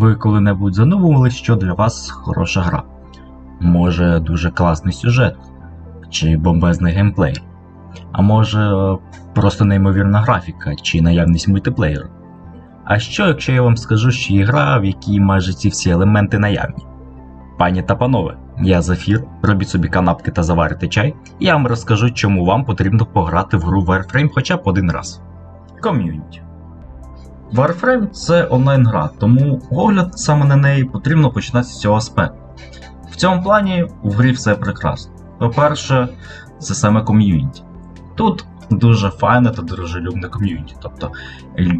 Ви коли-небудь задумували, що для вас хороша гра? Може, дуже класний сюжет, чи бомбезний геймплей, а може е, просто неймовірна графіка чи наявність мультиплеєру. А що, якщо я вам скажу, що є гра, в якій майже ці всі елементи наявні? Пані та панове, я Зафір, робіть собі канапки та заварите чай, і я вам розкажу, чому вам потрібно пограти в гру Warframe хоча б один раз. Ком'юніті. Warframe це онлайн-гра, тому огляд саме на неї потрібно починати з цього аспекту. В цьому плані в грі все прекрасно. По-перше, це саме ком'юніті. Тут дуже файне та дружелюбне ком'юніті. Тобто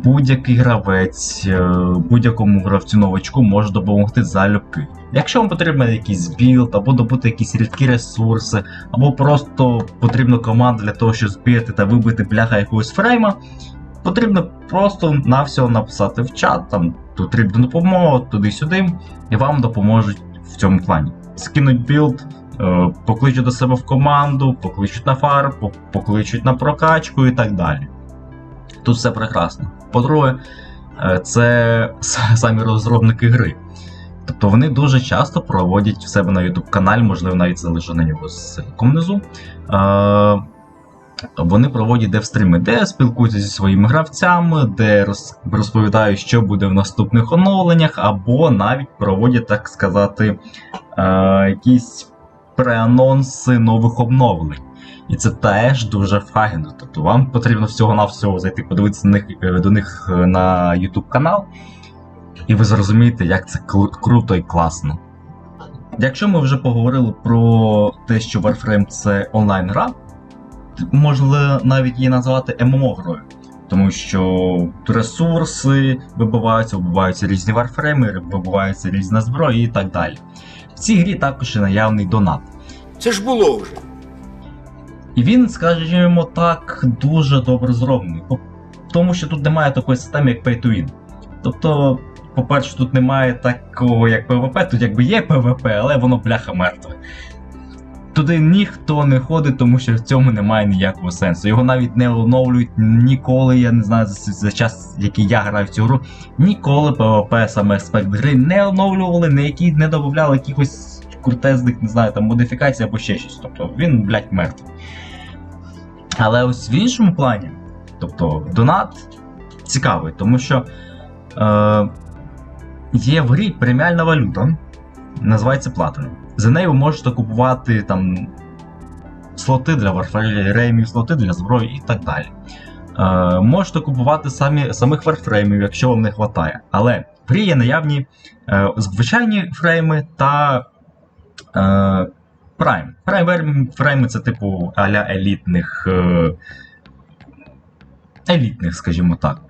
будь-який гравець, е, будь-якому гравцю новачку може допомогти залюбки. Якщо вам потрібен якийсь білд, або добути якісь рідкі ресурси, або просто потрібна команда для того, щоб збити та вибити бляха якогось фрейма, потрібно просто навсього написати в чат, там потрібна допомога, туди-сюди, і вам допоможуть в цьому плані. Скинуть білд, е, покличуть до себе в команду, покличуть на фар, покличуть на прокачку і так далі. Тут все прекрасно. По-друге, е, це самі розробники гри. Тобто вони дуже часто проводять в себе на YouTube каналі, можливо, навіть залишу на нього ссылку внизу. Е, вони проводять девстріми, де спілкуються зі своїми гравцями, де розповідають, що буде в наступних оновленнях, або навіть проводять, так сказати, е, якісь преанонси нових обновлень. І це теж дуже файно. Тобто вам потрібно всього-навсього зайти подивитися на них, е, до них е, на YouTube канал, і ви зрозумієте, як це круто і класно. Якщо ми вже поговорили про те, що Warframe це онлайн-гра, можна навіть її назвати ММО-грою. Тому що ресурси вибиваються, вибиваються різні варфрейми, вибиваються різна зброя і так далі. В цій грі також є наявний донат. Це ж було вже. І він, скажімо так, дуже добре зроблений. Тому що тут немає такої системи, як Pay to Win. Тобто, по-перше, тут немає такого, як ПВП, тут якби є ПВП, але воно бляха мертве. Туди ніхто не ходить, тому що в цьому немає ніякого сенсу. Його навіть не оновлюють ніколи, я не знаю, за, за час, який я граю в цю гру, ніколи ПВП, саме аспект гри не оновлювали, не, які, не додавали якихось крутезних, не знаю, там модифікацій або ще щось. Тобто він, блядь, мертвий. Але ось в іншому плані, тобто донат цікавий, тому що е, є в грі преміальна валюта, називається Platinum. За нею ви можете купувати там слоти для варфреймів, слоти для зброї і так далі. Е, можете купувати самі, самих варфреймів, якщо вам не вистачає. Але в грі є наявні е, звичайні фрейми та е, Прайм. Прайм фрейми це типу аля елітних. Е, елітних, скажімо так.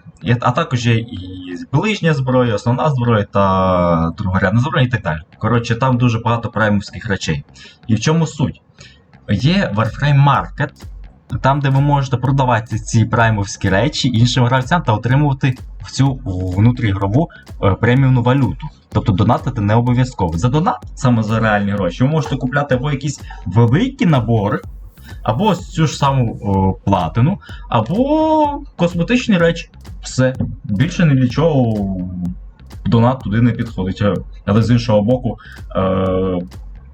А також є і ближня зброя, основна зброя та другорядна зброя і так далі. Коротше, там дуже багато праймовських речей. І в чому суть? Є Warframe Market, там, де ви можете продавати ці праймовські речі іншим гравцям та отримувати в цю внутрігрову е, преміумну валюту. Тобто донатити не обов'язково. За донат, саме за реальні гроші, ви можете купляти або якісь великі набори, або цю ж саму о, платину, або косметичні речі. Все. Більше ні для чого донат туди не підходить. Е, Але з іншого боку, е,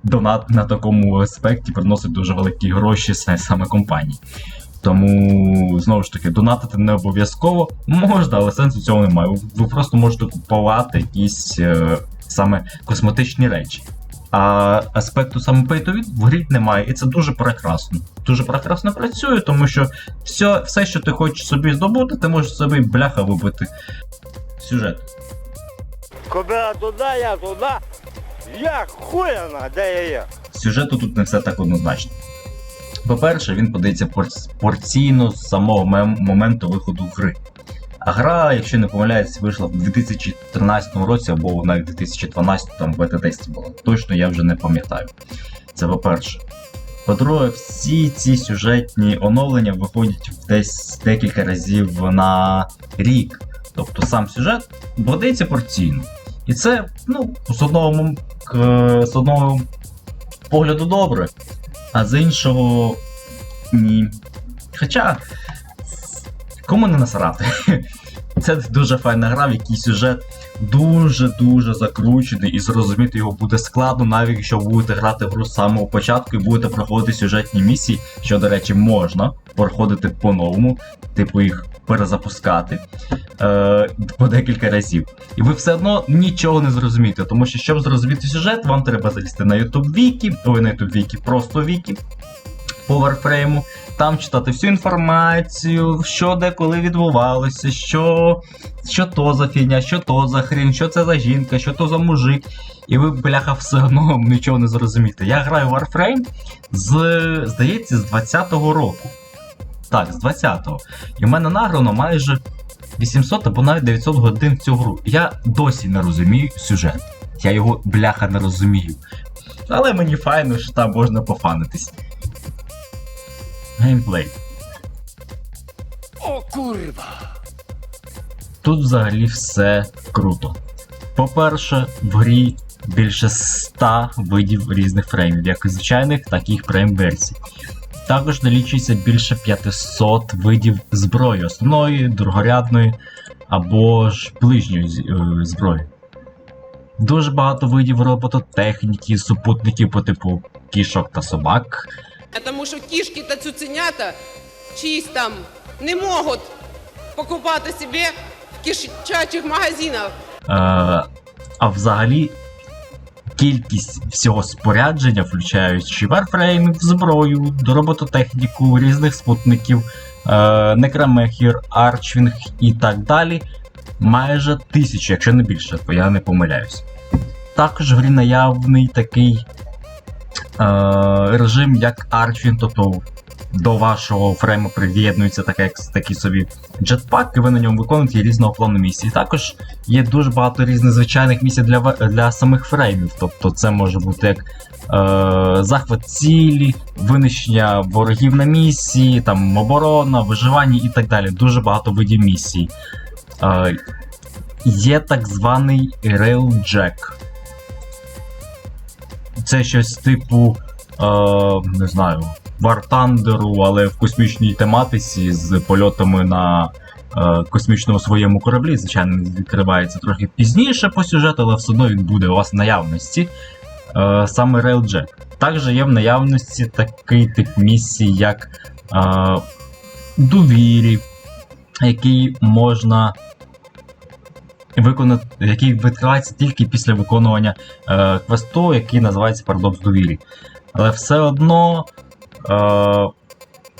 донат на такому аспекті приносить дуже великі гроші саме компанії. Тому, знову ж таки, донатити не обов'язково можна, але сенсу цього немає. Ви- просто можете купувати якісь е, саме косметичні речі. А аспекту саме pay в грі немає, і це дуже прекрасно. Дуже прекрасно працює, тому що все, все, що ти хочеш собі здобути, ти можеш собі бляха вибити. Сюжет. Кобила туди, я туди. Я хуяна, де я є? Сюжету тут не все так однозначно. По-перше, він подається порційно з самого моменту виходу гри. А гра, якщо не помиляюсь, вийшла в 2013 році або навіть в 2012 там в бета-тесті була. Точно я вже не пам'ятаю. Це по-перше. По-друге, всі ці сюжетні оновлення виходять десь декілька разів на рік. Тобто сам сюжет подається порційно. І це, ну, з одного, з одного погляду добре, а з іншого ні. Хоча, кому не насрати. Це дуже файна гра, в якій сюжет дуже-дуже закручений, і зрозуміти його буде складно, навіть якщо будете грати в гру з самого початку і будете проходити сюжетні місії, що, до речі, можна проходити по-новому, типу їх перезапускати е, по декілька разів. І ви все одно нічого не зрозумієте, тому що, щоб зрозуміти сюжет, вам треба залізти на YouTube Вікі, ой, на YouTube Вікі, просто Вікі по Warframe, там читати всю інформацію, що де коли відбувалося, що, що то за фігня, що то за хрінь, що це за жінка, що то за мужик. І ви, бляха, все одно нічого не зрозумієте. Я граю в Warframe з, здається, з 20-го року. Так, з 20-го. І в мене награно майже 800 або навіть 900 годин в цю гру. Я досі не розумію сюжет. Я його бляха не розумію. Але мені файно, що там можна пофанитись. Геймплей. O kurwa! Тут взагалі все круто. По-перше, в грі більше 100 видів різних фреймів, як звичайних, так і їх фрейм-версій. Також налічується більше 500 видів зброї, основної, другорядної або ж ближньої е, зброї. Дуже багато видів робототехніки, супутників по типу кішок та собак, Тому що кішки та цуценята чиїсь там не можуть покупати собі в кишачих магазинах. Е, а взагалі, кількість всього спорядження, включаючи варфреймів, зброю, робототехніку, різних спутників, е, некромехір, арчвінг і так далі, майже тисячу, якщо не більше, то я не помиляюсь. Також в грі наявний такий режим, як Арчвін, тобто до вашого фрейму приєднується таке, такий собі джетпак, і ви на ньому виконуєте різного плану місії. Також є дуже багато різних звичайних місій для, для самих фреймів. Тобто це може бути як е, захват цілі, винищення ворогів на місії, там оборона, виживання і так далі. Дуже багато видів місій. Е, є так званий Railjack. Це щось типу, е, не знаю, War Thunder, але в космічній тематиці з польотами на е, космічному своєму кораблі. Звичайно, відкривається трохи пізніше по сюжету, але все одно він буде у вас в наявності. Е, саме Railjack. Також є в наявності такий тип місій, як е, довірі, який можна виконати, який відкривається тільки після виконування е, квесту, який називається Парадокс довірі. Але все одно е,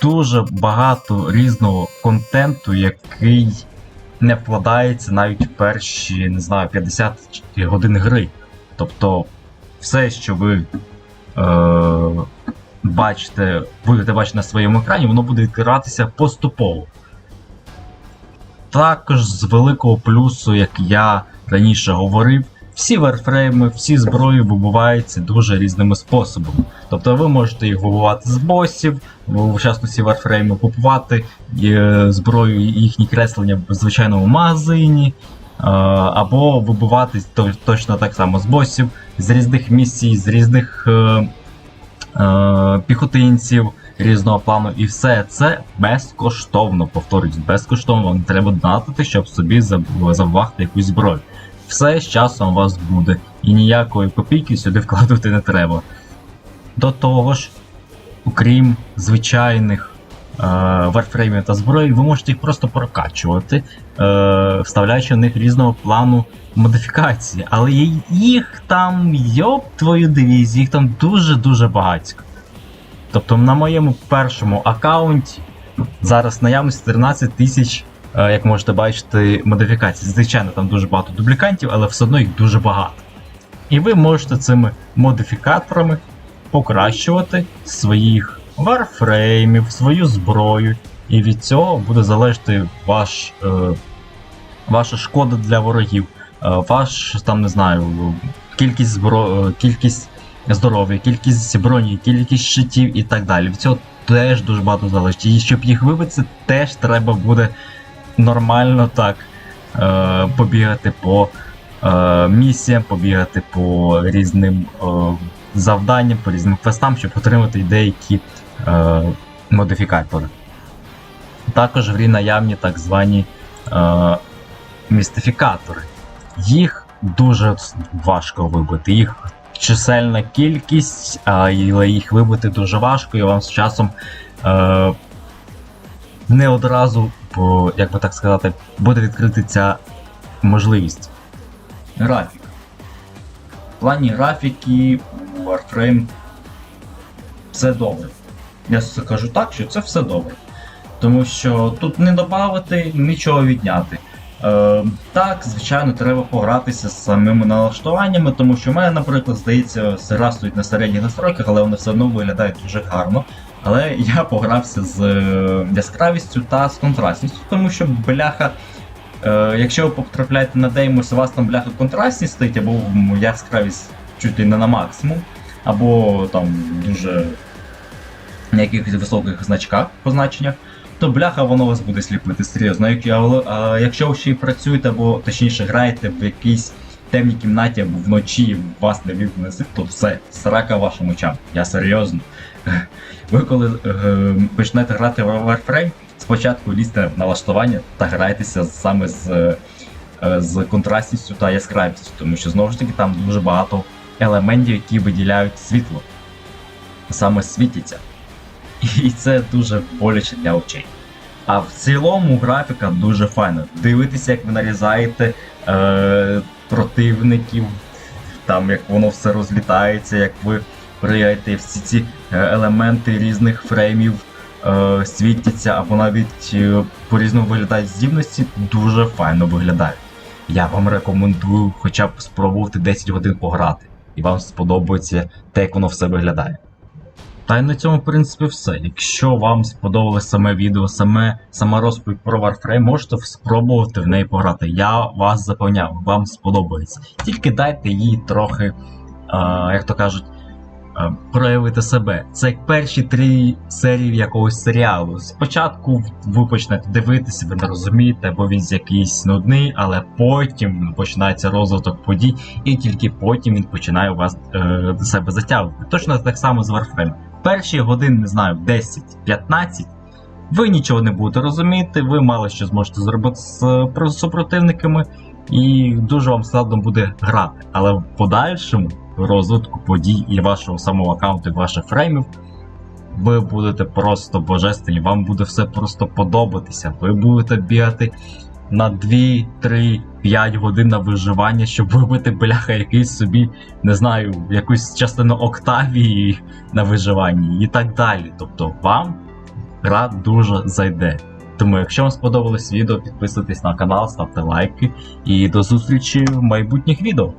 дуже багато різного контенту, який не вкладається навіть в перші, не знаю, 50 годин гри. Тобто, все, що ви е, бачите, будете бачити на своєму екрані, воно буде відкриватися поступово. Також з великого плюсу, як я раніше говорив, всі варфрейми, всі зброї вибуваються дуже різними способами. Тобто ви можете їх вибивати з босів, в частності варфрейми купувати е, зброю їхні креслення в звичайному магазині, е, або вибивати то- точно так само з босів, з різних місій, з різних е, піхотинців різного плану, і все це безкоштовно. Повторюсь, безкоштовно не треба донатити, щоб собі заб- якусь зброю. Все з часом у вас буде, і ніякої копійки сюди вкладати не треба. До того ж, окрім звичайних е, варфреймів та зброї, ви можете їх просто прокачувати, е, вставляючи в них різного плану модифікації. Але їх там, йоп твою дивізію, їх там дуже-дуже багатько. Тобто на моєму першому аккаунті зараз наявність 13 тисяч, е, як можете бачити, модифікацій. Звичайно, там дуже багато дублікантів, але все одно їх дуже багато. І ви можете цими модифікаторами покращувати своїх варфреймів, свою зброю. І від цього буде залежати ваш, е, ваша шкода для ворогів, е, ваш там не знаю, кількість збро... е, кількість здоров'я, кількість броні, кількість щитів і так далі. Від цього теж дуже багато залежить. І щоб їх вибити, теж треба буде нормально так е, побігати по е, місіям, побігати по різним е, завданням, по різним квестам, щоб отримати деякі е, модифікатори. Також в грі наявні так звані е, містифікатори. Їх дуже важко вибити. Їх чисельна кількість, але їх вибити дуже важко, і вам з часом е, не одразу, бо, як би так сказати, буде відкрити ця можливість. Графік. В плані графіки Warframe все добре. Я скажу так, що це все добре. Тому що тут не додати, нічого відняти. Е, так, звичайно, треба погратися з самими налаштуваннями, тому що в мене, наприклад, здається, гра стоїть на середніх настройках, але вони все одно виглядають дуже гарно. Але я погрався з е, яскравістю та з контрастністю, тому що бляха. Е, якщо ви потрапляєте на Деймос, у вас там бляха контрастність стоїть, або яскравість чуть не на максимум, або там дуже на якихось високих значках, позначеннях, то бляха воно вас буде сліпити серйозно. А- Якщо ви ще й працюєте, або точніше граєте в якійсь темній кімнаті або вночі вас не світ, то все, срака вашим очам. Я серйозно. Ви коли е, почнете грати в Warframe, спочатку лізьте в налаштування та грайтеся саме з, е, з контрастністю та яскравістю, тому що знову ж таки там дуже багато елементів, які виділяють світло, саме світяться. І це дуже боляче для очей. А в цілому графіка дуже файна. Дивитися, як ви нарізаєте е, противників, там як воно все розлітається, як ви пригаєте всі ці е, елементи різних фреймів е, світяться, або навіть е, по-різному виглядають здібності, дуже файно виглядають. Я вам рекомендую хоча б спробувати 10 годин пограти, і вам сподобається те, як воно все виглядає. Та й на цьому, в принципі, все. Якщо вам сподобалось саме відео, саме сама розповідь про Warframe, можете спробувати в неї пограти. Я вас запевняв, вам сподобається. Тільки дайте їй трохи, е, як то кажуть, е, проявити себе. Це як перші три серії якогось серіалу. Спочатку ви почнете дивитися, ви не розумієте, бо він якийсь нудний, але потім починається розвиток подій, і тільки потім він починає вас е, до себе затягувати. Точно так само з Warframe. Перші годин, не знаю, 10-15. Ви нічого не будете розуміти, ви мало що зможете зробити з супротивниками, і дуже вам складно буде грати. Але в подальшому розвитку подій і вашого самого аккаунту, і ваших фреймів, ви будете просто божественні, вам буде все просто подобатися. Ви будете бігати на 2, 3, 5 годин на виживання, щоб вибити бляха якийсь собі, не знаю, якусь частину Октавії на виживанні і так далі. Тобто вам гра дуже зайде. Тому, якщо вам сподобалось відео, підписуйтесь на канал, ставте лайки і до зустрічі в майбутніх відео.